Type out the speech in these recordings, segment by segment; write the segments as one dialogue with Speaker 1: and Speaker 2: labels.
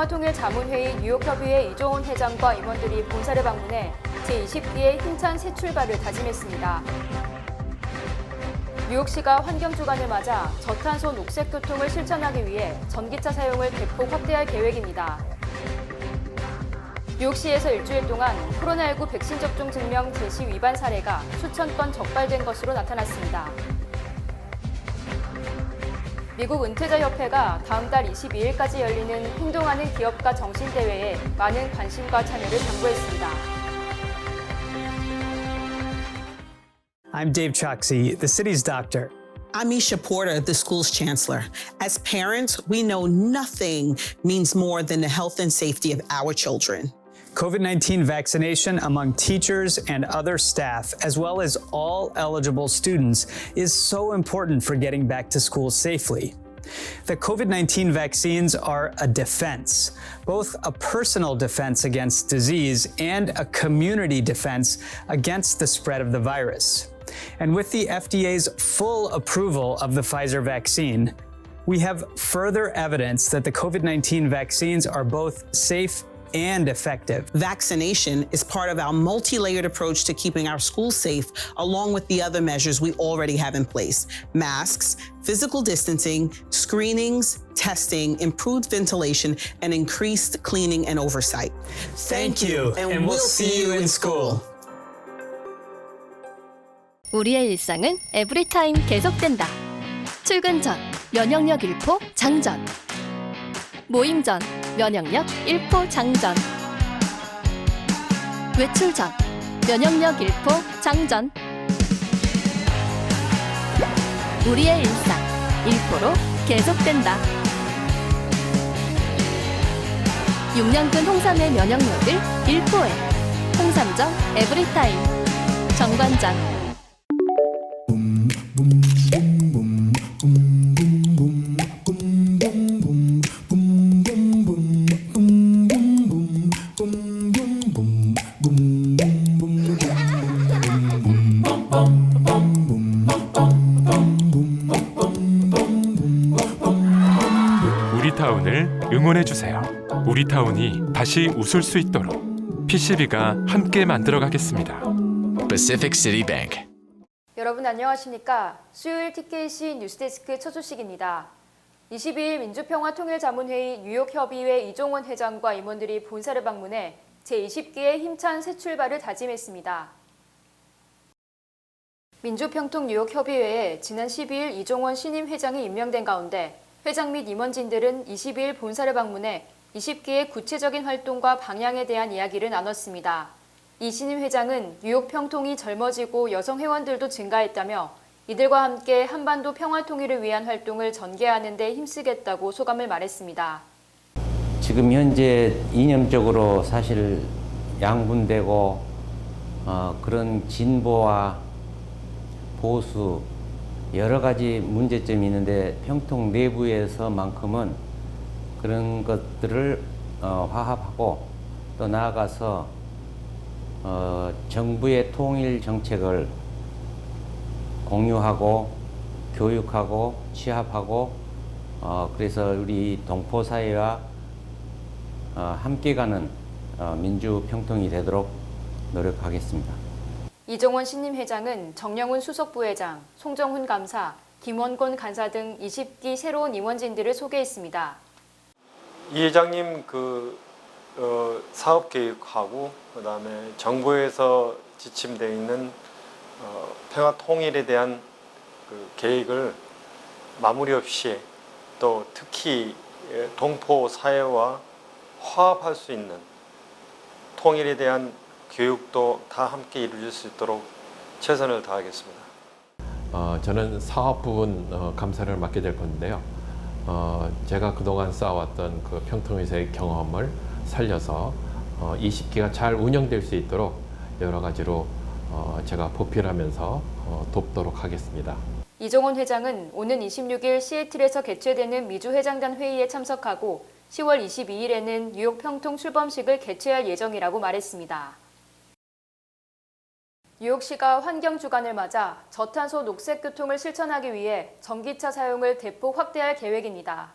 Speaker 1: 22일 민주평화통일자문회의 뉴욕협의회 이종훈 회장과 임원들이 본사를 방문해 제20기의 힘찬 새 출발을 다짐했습니다. 뉴욕시가 환경주간을 맞아 저탄소 녹색교통을 실천하기 위해 전기차 사용을 대폭 확대할 계획입니다. 뉴욕시에서 일주일 동안 코로나19 백신 접종 증명 제시 위반 사례가 수천 건 적발된 것으로 나타났습니다. 미국 은퇴자 협회가 다음 달 22일까지 열리는 행동하는 기업가 정신대회에 많은 관심과 참여를 당부했습니다.
Speaker 2: I'm Dave Choksi, the city's doctor.
Speaker 3: I'm Isha Porter, the school's chancellor. As parents, we know nothing means more than the health and safety of our children.
Speaker 2: COVID 19 vaccination among teachers and other staff, as well as all eligible students, is so important for getting back to school safely. The COVID 19 vaccines are a defense, both a personal defense against disease and a community defense against the spread of the virus. And with the FDA's full approval of the Pfizer vaccine, we have further evidence that the COVID 19 vaccines are both safe and effective.
Speaker 3: Vaccination is part of our multi layered approach to keeping our schools safe, along with the other measures we already have in place masks, physical distancing, screenings, testing, improved ventilation, and increased cleaning and oversight.
Speaker 2: Thank you, and we'll see you in school.
Speaker 4: 우리의 일상은 에브리타임 계속된다. 출근 전 면역력 1포 장전. 모임 전 면역력 1포 장전. 외출 전 면역력 1포 장전. 우리의 일상 1포로 계속된다. 6년근 홍삼의 면역력을 1포에 홍삼정 에브리타임 정관장
Speaker 5: 우리 타운이 다시 웃을 수 있도록 PCB가 함께 만들어 가겠습니다.
Speaker 6: Pacific City Bank.
Speaker 1: 여러분 안녕하십니까? 수요일 TKC 뉴스데스크 첫 소식입니다. 22일 민주평화통일자문회의 뉴욕협의회 이종원 회장과 임원들이 본사를 방문해 제20기의 힘찬 새 출발을 다짐했습니다. 민주평통 뉴욕협의회에 지난 12일 이종원 신임 회장이 임명된 가운데 회장 및 임원진들은 22일 본사를 방문해 20기의 구체적인 활동과 방향에 대한 이야기를 나눴습니다. 이 신임 회장은 뉴욕 평통이 젊어지고 여성 회원들도 증가했다며 이들과 함께 한반도 평화 통일을 위한 활동을 전개하는 데 힘쓰겠다고 소감을 말했습니다.
Speaker 7: 지금 현재 이념적으로 사실 양분되고 어, 그런 진보와 보수 여러 가지 문제점이 있는데 평통 내부에서만큼은 그런 것들을 어, 화합하고 또 나아가서 어, 정부의 통일 정책을 공유하고 교육하고 취합하고 어, 그래서 우리 동포 사회와 어, 함께 가는 어, 민주 평통이 되도록 노력하겠습니다.
Speaker 1: 이종원 신임 회장은 정영훈 수석 부회장, 송정훈 감사, 김원곤 간사 등 20기 새로운 임원진들을 소개했습니다.
Speaker 8: 이 회장님 그 어, 사업 계획하고 그다음에 정부에서 지침되어 있는 어, 평화 통일에 대한 그 계획을 마무리 없이 또 특히 예, 동포 사회와 화합할 수 있는 통일에 대한 교육도 다 함께 이루어질 수 있도록 최선을 다하겠습니다.
Speaker 9: 어, 저는 사업 부분 어, 감사를 맡게 될 건데요. 어, 제가 그동안 쌓아왔던 그 평통에서의 경험을 살려서 어, 20기가 잘 운영될 수 있도록 여러 가지로 어, 제가 보필하면서 어, 돕도록 하겠습니다.
Speaker 1: 이종원 회장은 오는 26일 시애틀에서 개최되는 미주 회장단 회의에 참석하고 10월 22일에는 뉴욕 평통 출범식을 개최할 예정이라고 말했습니다. 뉴욕시가 환경 주간을 맞아 저탄소 녹색 교통을 실천하기 위해 전기차 사용을 대폭 확대할 계획입니다.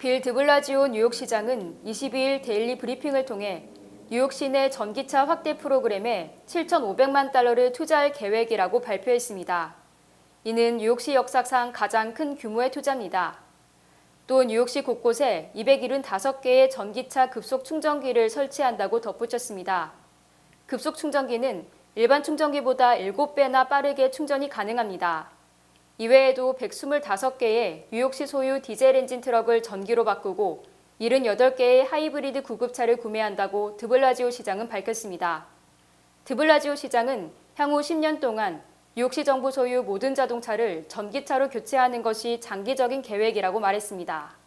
Speaker 1: 빌 드블라지오 뉴욕시장은 22일 데일리 브리핑을 통해 뉴욕시 내 전기차 확대 프로그램에 7,500만 달러를 투자할 계획이라고 발표했습니다. 이는 뉴욕시 역사상 가장 큰 규모의 투자입니다. 또 뉴욕시 곳곳에 275개의 전기차 급속 충전기를 설치한다고 덧붙였습니다. 급속 충전기는 일반 충전기보다 7배나 빠르게 충전이 가능합니다. 이외에도 125개의 뉴욕시 소유 디젤 엔진 트럭을 전기로 바꾸고 78개의 하이브리드 구급차를 구매한다고 드블라지오 시장은 밝혔습니다. 드블라지오 시장은 향후 10년 동안 뉴욕시 정부 소유 모든 자동차를 전기차로 교체하는 것이 장기적인 계획이라고 말했습니다.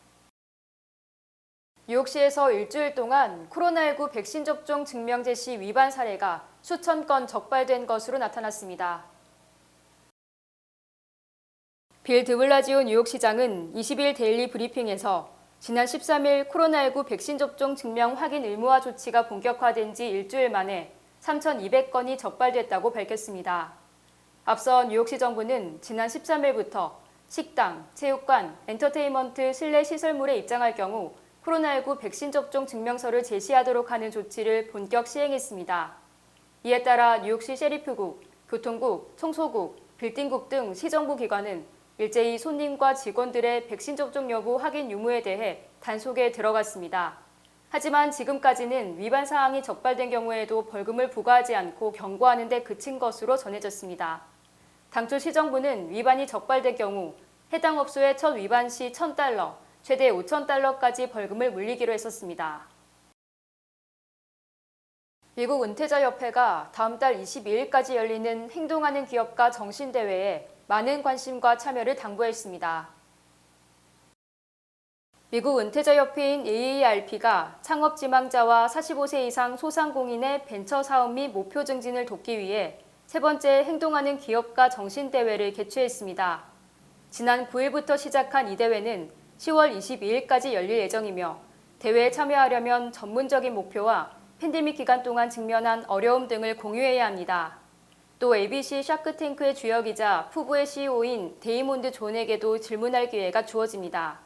Speaker 1: 뉴욕시에서 일주일 동안 코로나19 백신 접종 증명 제시 위반 사례가 수천 건 적발된 것으로 나타났습니다. 빌 드블라지오 뉴욕시장은 20일 데일리 브리핑에서 지난 13일 코로나19 백신 접종 증명 확인 의무화 조치가 본격화된 지 일주일 만에 3,200건이 적발됐다고 밝혔습니다. 앞서 뉴욕시 정부는 지난 13일부터 식당, 체육관, 엔터테인먼트 실내 시설물에 입장할 경우 코로나19 백신 접종 증명서를 제시하도록 하는 조치를 본격 시행했습니다. 이에 따라 뉴욕시 셰리프국, 교통국, 청소국, 빌딩국 등 시정부 기관은 일제히 손님과 직원들의 백신 접종 여부 확인 유무에 대해 단속에 들어갔습니다. 하지만 지금까지는 위반 사항이 적발된 경우에도 벌금을 부과하지 않고 경고하는 데 그친 것으로 전해졌습니다. 당초 시정부는 위반이 적발된 경우 해당 업소의 첫 위반 시 1,000달러, 최대 5,000달러까지 벌금을 물리기로 했었습니다. 미국 은퇴자협회가 다음 달 22일까지 열리는 행동하는 기업가 정신대회에 많은 관심과 참여를 당부했습니다. 미국 은퇴자협회인 AARP가 창업 지망자와 45세 이상 소상공인의 벤처 사업 및 목표 증진을 돕기 위해 세 번째 행동하는 기업가 정신대회를 개최했습니다. 지난 9일부터 시작한 이 대회는 10월 22일까지 열릴 예정이며 대회에 참여하려면 전문적인 목표와 팬데믹 기간 동안 직면한 어려움 등을 공유해야 합니다. 또 ABC 샤크탱크의 주역이자 푸브의 CEO인 데이몬드 존에게도 질문할 기회가 주어집니다.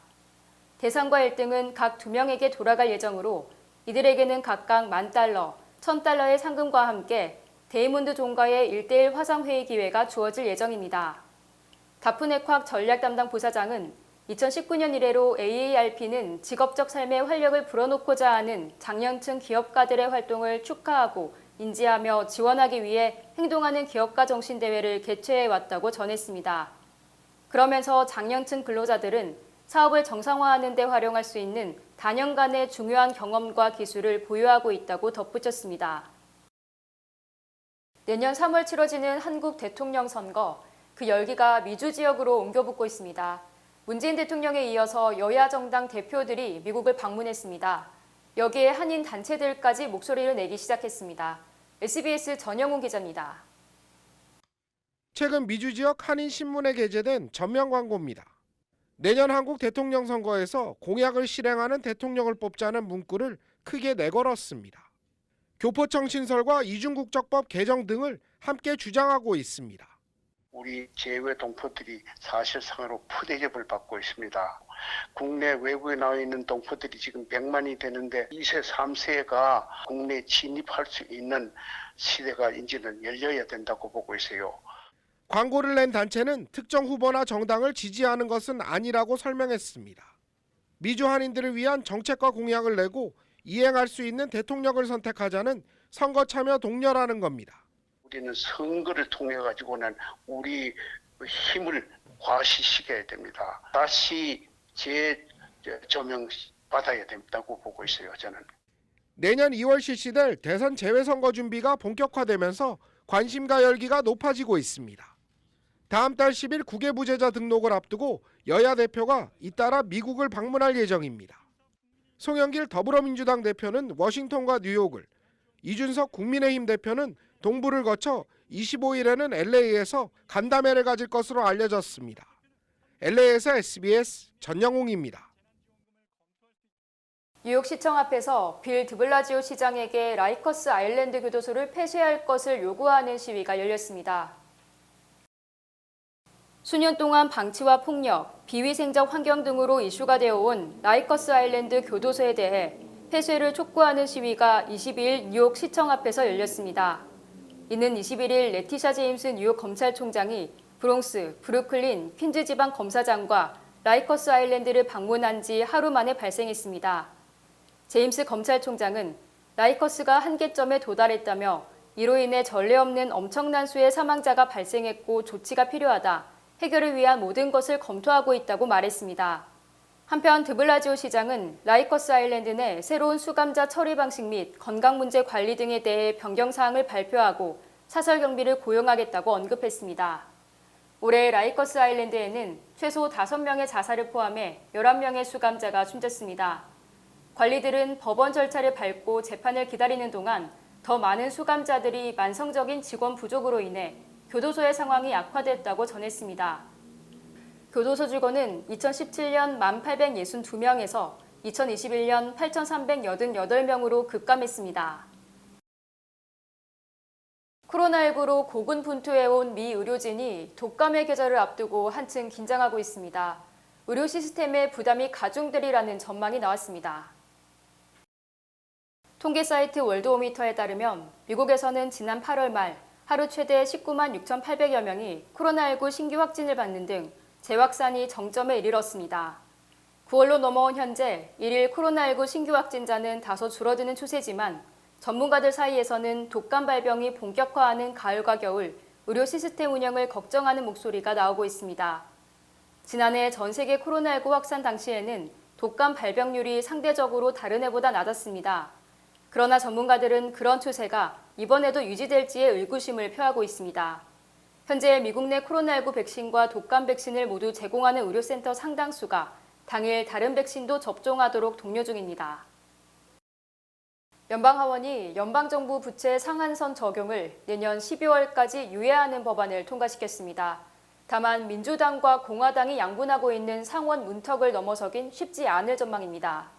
Speaker 1: 대상과 1등은 각두 명에게 돌아갈 예정으로 이들에게는 각각 만 달러, 천 달러의 상금과 함께 데이몬드 존과의 1대1 화상회의 기회가 주어질 예정입니다. 다프네콱 전략 담당 부사장은 2019년 이래로 AARP는 직업적 삶에 활력을 불어넣고자 하는 장년층 기업가들의 활동을 축하하고 인지하며 지원하기 위해 행동하는 기업가 정신대회를 개최해 왔다고 전했습니다. 그러면서 장년층 근로자들은 사업을 정상화하는 데 활용할 수 있는 단연간의 중요한 경험과 기술을 보유하고 있다고 덧붙였습니다. 내년 3월 치러지는 한국 대통령 선거, 그 열기가 미주 지역으로 옮겨붙고 있습니다. 문재인 대통령에 이어서 여야 정당 대표들이 미국을 방문했습니다. 여기에 한인 단체들까지 목소리를 내기 시작했습니다. SBS 전영훈 기자입니다.
Speaker 10: 최근 미주 지역 한인 신문에 게재된 전면 광고입니다. 내년 한국 대통령 선거에서 공약을 실행하는 대통령을 뽑자는 문구를 크게 내걸었습니다. 교포청 신설과 이중국적법 개정 등을 함께 주장하고 있습니다.
Speaker 11: 우리 제외 동포들이 사실상으로 푸대접을 받고 있습니다. 국내 외부에 나와 있는 동포들이 지금 100만이 되는데 2세, 3세가 국내에 진입할 수 있는 시대가 이제는 열려야 된다고 보고 있어요.
Speaker 10: 광고를 낸 단체는 특정 후보나 정당을 지지하는 것은 아니라고 설명했습니다. 미주 한인들을 위한 정책과 공약을 내고 이행할 수 있는 대통령을 선택하자는 선거 참여 독려라는 겁니다.
Speaker 11: 우리는 선거를 통해 가지고는 우리 힘을 과시시켜야 됩니다. 다시 재조명 받아야 된다고 보고 있어요. 저는.
Speaker 10: 내년 2월 실시될 대선 재외선거 준비가 본격화되면서 관심과 열기가 높아지고 있습니다. 다음 달 10일 국외 부재자 등록을 앞두고 여야 대표가 잇따라 미국을 방문할 예정입니다. 송영길 더불어민주당 대표는 워싱턴과 뉴욕을, 이준석 국민의힘 대표는 동부를 거쳐 25일에는 LA에서 간담회를 가질 것으로 알려졌습니다. LA에서 SBS 전영웅입니다.
Speaker 1: 뉴욕시청 앞에서 빌 드블라지오 시장에게 라이커스 아일랜드 교도소를 폐쇄할 것을 요구하는 시위가 열렸습니다. 수년 동안 방치와 폭력, 비위생적 환경 등으로 이슈가 되어 온 라이커스 아일랜드 교도소에 대해 폐쇄를 촉구하는 시위가 22일 뉴욕 시청 앞에서 열렸습니다. 이는 21일 레티샤 제임스 뉴욕 검찰총장이 브롱스, 브루클린, 퀸즈 지방 검사장과 라이커스 아일랜드를 방문한 지 하루 만에 발생했습니다. 제임스 검찰총장은 라이커스가 한계점에 도달했다며 이로 인해 전례 없는 엄청난 수의 사망자가 발생했고 조치가 필요하다. 해결을 위한 모든 것을 검토하고 있다고 말했습니다. 한편 드블라지오 시장은 라이커스 아일랜드 내 새로운 수감자 처리 방식 및 건강 문제 관리 등에 대해 변경 사항을 발표하고 사설 경비를 고용하겠다고 언급했습니다. 올해 라이커스 아일랜드에는 최소 5명의 자살을 포함해 11명의 수감자가 숨졌습니다. 관리들은 법원 절차를 밟고 재판을 기다리는 동안 더 많은 수감자들이 만성적인 직원 부족으로 인해 교도소의 상황이 악화됐다고 전했습니다. 교도소 직원은 2017년 1,862명에서 2021년 8,388명으로 급감했습니다. 코로나19로 고군분투해온 미 의료진이 독감의 계절을 앞두고 한층 긴장하고 있습니다. 의료 시스템의 부담이 가중되리라는 전망이 나왔습니다. 통계 사이트 월드오미터에 따르면 미국에서는 지난 8월 말 하루 최대 19만 6,800여 명이 코로나19 신규 확진을 받는 등 재확산이 정점에 이르렀습니다. 9월로 넘어온 현재 일일 코로나19 신규 확진자는 다소 줄어드는 추세지만 전문가들 사이에서는 독감 발병이 본격화하는 가을과 겨울 의료 시스템 운영을 걱정하는 목소리가 나오고 있습니다. 지난해 전 세계 코로나19 확산 당시에는 독감 발병률이 상대적으로 다른 해보다 낮았습니다. 그러나 전문가들은 그런 추세가 이번에도 유지될지에 의구심을 표하고 있습니다. 현재 미국 내 코로나19 백신과 독감 백신을 모두 제공하는 의료센터 상당수가 당일 다른 백신도 접종하도록 독려 중입니다. 연방하원이 연방정부 부채 상한선 적용을 내년 12월까지 유예하는 법안을 통과시켰습니다. 다만 민주당과 공화당이 양분하고 있는 상원 문턱을 넘어서긴 쉽지 않을 전망입니다.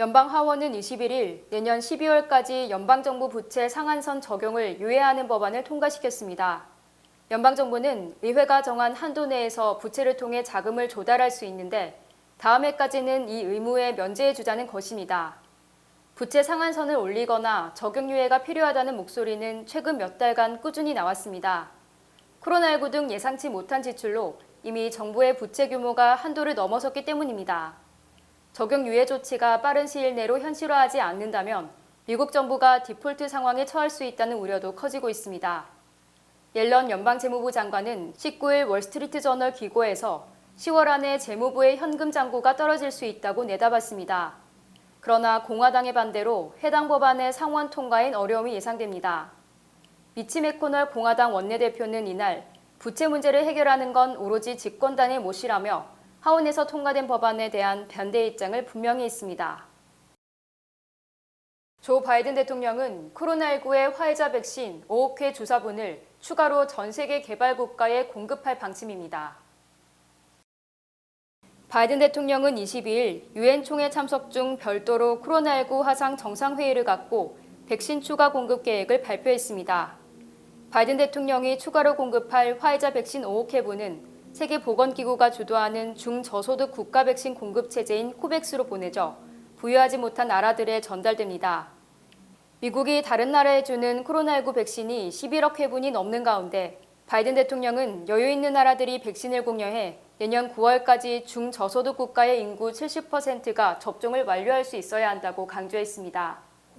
Speaker 1: 연방 하원은 21일 내년 12월까지 연방정부 부채 상한선 적용을 유예하는 법안을 통과시켰습니다. 연방정부는 의회가 정한 한도 내에서 부채를 통해 자금을 조달할 수 있는데 다음 해까지는 이 의무에 면제해 주자는 것입니다. 부채 상한선을 올리거나 적용 유예가 필요하다는 목소리는 최근 몇 달간 꾸준히 나왔습니다. 코로나19 등 예상치 못한 지출로 이미 정부의 부채 규모가 한도를 넘어섰기 때문입니다. 적용 유예 조치가 빠른 시일 내로 현실화하지 않는다면 미국 정부가 디폴트 상황에 처할 수 있다는 우려도 커지고 있습니다. 옐런 연방재무부 장관은 19일 월스트리트 저널 기고에서 10월 안에 재무부의 현금 잔고가 떨어질 수 있다고 내다봤습니다. 그러나 공화당의 반대로 해당 법안의 상원 통과엔 어려움이 예상됩니다. 미치 메코널 공화당 원내대표는 이날 부채 문제를 해결하는 건 오로지 집권단의 몫이라며 하원에서 통과된 법안에 대한 반대 입장을 분명히 했습니다. 조 바이든 대통령은 코로나19의 화이자 백신 5억 회 주사분을 추가로 전 세계 개발 국가에 공급할 방침입니다. 바이든 대통령은 22일 유엔 총회 참석 중 별도로 코로나19 화상 정상회의를 갖고 백신 추가 공급 계획을 발표했습니다. 바이든 대통령이 추가로 공급할 화이자 백신 5억 회분은 세계보건기구가 주도하는 중저소득 국가 백신 공급 체제인 코백스로 보내져 부유하지 못한 나라들에 전달됩니다. 미국이 다른 나라에 주는 코로나19 백신이 11억 회분이 넘는 가운데 바이든 대통령은 여유 있는 나라들이 백신을 공여해 내년 9월까지 중저소득 국가의 인구 70%가 접종을 완료할 수 있어야 한다고 강조했습니다.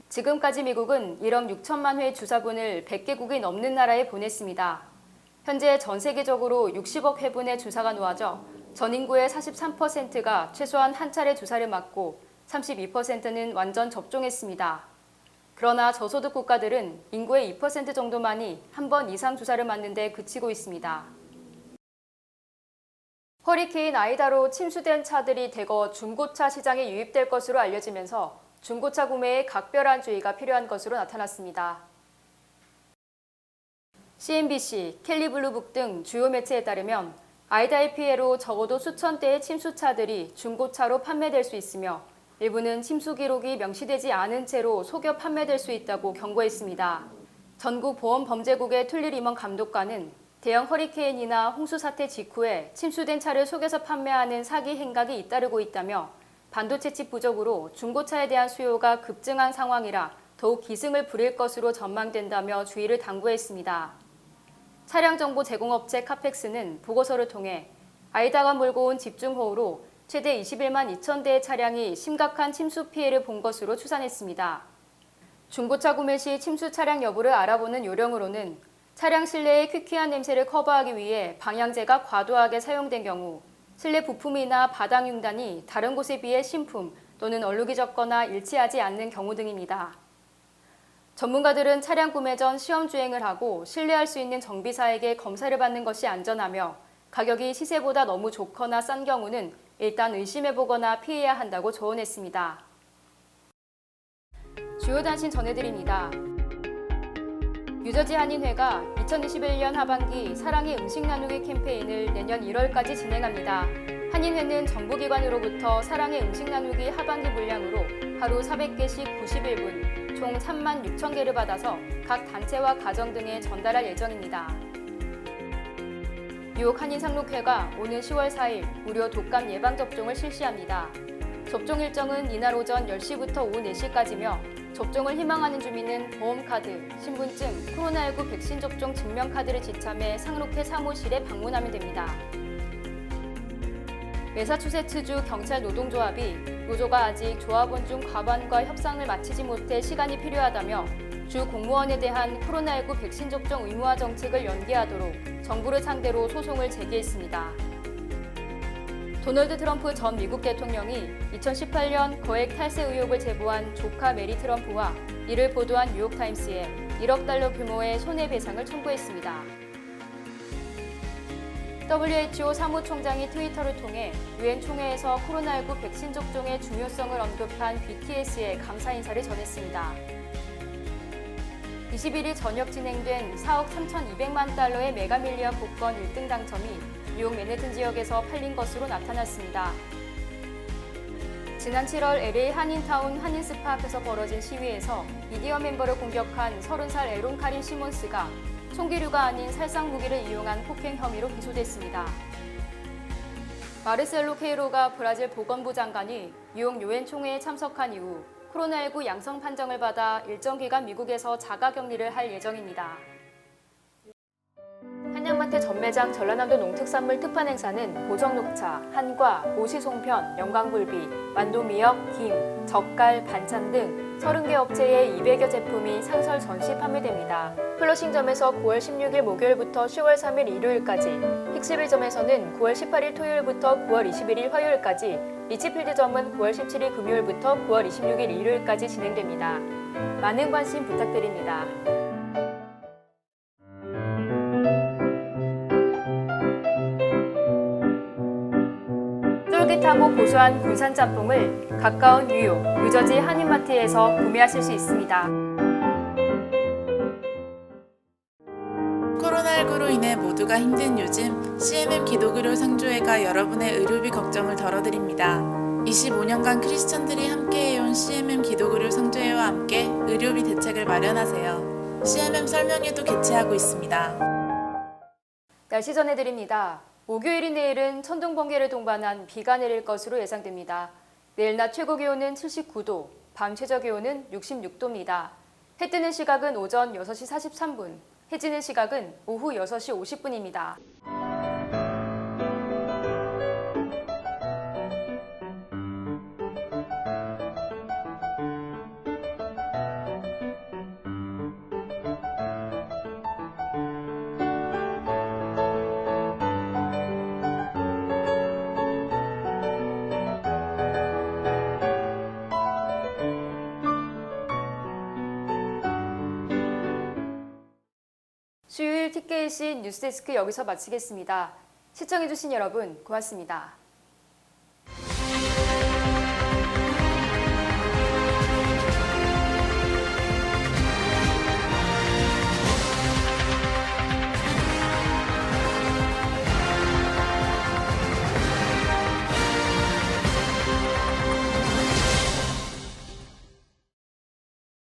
Speaker 1: 지금까지 미국은 1억 6천만 회 주사분을 100개국이 넘는 나라에 보냈습니다. 현재 전 세계적으로 60억 회분의 주사가 놓아져 전 인구의 43%가 최소한 한 차례 주사를 맞고 32%는 완전 접종했습니다. 그러나 저소득 국가들은 인구의 2% 정도만이 한 번 이상 주사를 맞는 데 그치고 있습니다. 허리케인 아이다로 침수된 차들이 대거 중고차 시장에 유입될 것으로 알려지면서 중고차 구매에 각별한 주의가 필요한 것으로 나타났습니다. CNBC, 캘리블루북 등 주요 매체에 따르면 아이다의 피해로 적어도 수천 대의 침수차들이 중고차로 판매될 수 있으며 일부는 침수 기록이 명시되지 않은 채로 속여 판매될 수 있다고 경고했습니다. 전국 보험범죄국의 툴리 리먼 감독관은 대형 허리케인이나 홍수 사태 직후에 침수된 차를 속여서 판매하는 사기 행각이 잇따르고 있다며 반도체 칩 부족으로 중고차에 대한 수요가 급증한 상황이라 더욱 기승을 부릴 것으로 전망된다며 주의를 당부했습니다. 차량 정보 제공업체 카펙스는 보고서를 통해 아이다가 몰고 온 집중호우로 최대 21만 2천 대의 차량이 심각한 침수 피해를 본 것으로 추산했습니다. 중고차 구매 시 침수 차량 여부를 알아보는 요령으로는 차량 실내의 퀴퀴한 냄새를 커버하기 위해 방향제가 과도하게 사용된 경우 실내 부품이나 바닥 융단이 다른 곳에 비해 신품 또는 얼룩이 적거나 일치하지 않는 경우 등입니다. 전문가들은 차량 구매 전 시험 주행을 하고 신뢰할 수 있는 정비사에게 검사를 받는 것이 안전하며 가격이 시세보다 너무 좋거나 싼 경우는 일단 의심해보거나 피해야 한다고 조언했습니다. 주요 단신 전해드립니다. 유저지 한인회가 2021년 하반기 사랑의 음식 나누기 캠페인을 내년 1월까지 진행합니다. 한인회는 정부기관으로부터 사랑의 음식 나누기 하반기 물량으로 하루 400개씩 91분, 총 3만 6천 개를 받아서 각 단체와 가정 등에 전달할 예정입니다. 뉴욕 한인상록회가 오는 10월 4일 무료 독감 예방접종을 실시합니다. 접종 일정은 이날 오전 10시부터 오후 4시까지며 접종을 희망하는 주민은 보험카드, 신분증, 코로나19 백신 접종 증명카드를 지참해 상록회 사무실에 방문하면 됩니다. 매사추세츠주 경찰 노동조합이 노조가 아직 조합원 중 과반과 협상을 마치지 못해 시간이 필요하다며 주 공무원에 대한 코로나19 백신 접종 의무화 정책을 연기하도록 정부를 상대로 소송을 제기했습니다. 도널드 트럼프 전 미국 대통령이 2018년 거액 탈세 의혹을 제보한 조카 메리 트럼프와 이를 보도한 뉴욕타임스에 1억 달러 규모의 손해배상을 청구했습니다. WHO 사무총장이 트위터를 통해 유엔 총회에서 코로나19 백신 접종의 중요성을 언급한 BTS에 감사 인사를 전했습니다. 21일 저녁 진행된 4억 3,200만 달러의 메가밀리아 복권 1등 당첨이 뉴욕 맨해튼 지역에서 팔린 것으로 나타났습니다. 지난 7월 LA 한인타운 한인스파 앞에서 벌어진 시위에서 미디어 멤버를 공격한 30살 에론 카린 시몬스가 총기류가 아닌 살상 무기를 이용한 폭행 혐의로 기소됐습니다. 마르셀로 케이로가 브라질 보건부 장관이 뉴욕 유엔 총회에 참석한 이후 코로나19 양성 판정을 받아 일정 기간 미국에서 자가 격리를 할 예정입니다. 한양마트 전매장 전라남도 농특산물 특판 행사는 보정녹차, 한과, 오시송편, 영광굴비, 만두미역, 김, 젓갈, 반찬 등 30개 업체의 200여 제품이 상설 전시 판매됩니다. 플러싱점에서 9월 16일 목요일부터 10월 3일 일요일까지, 픽스빌점에서는 9월 18일 토요일부터 9월 21일 화요일까지, 리치필드점은 9월 17일 금요일부터 9월 26일 일요일까지 진행됩니다. 많은 관심 부탁드립니다. 고 고소한 군산 짬뽕을 가까운 뉴욕, 뉴저지 한인마트에서 구매하실 수 있습니다.
Speaker 12: 코로나19로 인해 모두가 힘든 요즘 CMM 기독의료 상조회가 여러분의 의료비 걱정을 덜어드립니다. 25년간 크리스천들이 함께해온 CMM 기독의료 상조회와 함께 의료비 대책을 마련하세요. CMM 설명회도 개최하고 있습니다.
Speaker 1: 날씨 전해드립니다. 목요일인 내일은 천둥 번개를 동반한 비가 내릴 것으로 예상됩니다. 내일 낮 최고 기온은 79도, 밤 최저 기온은 66도입니다. 해 뜨는 시각은 오전 6시 43분, 해 지는 시각은 오후 6시 50분입니다. TKC 뉴스데스크 여기서 마치겠습니다. 시청해주신 여러분 고맙습니다.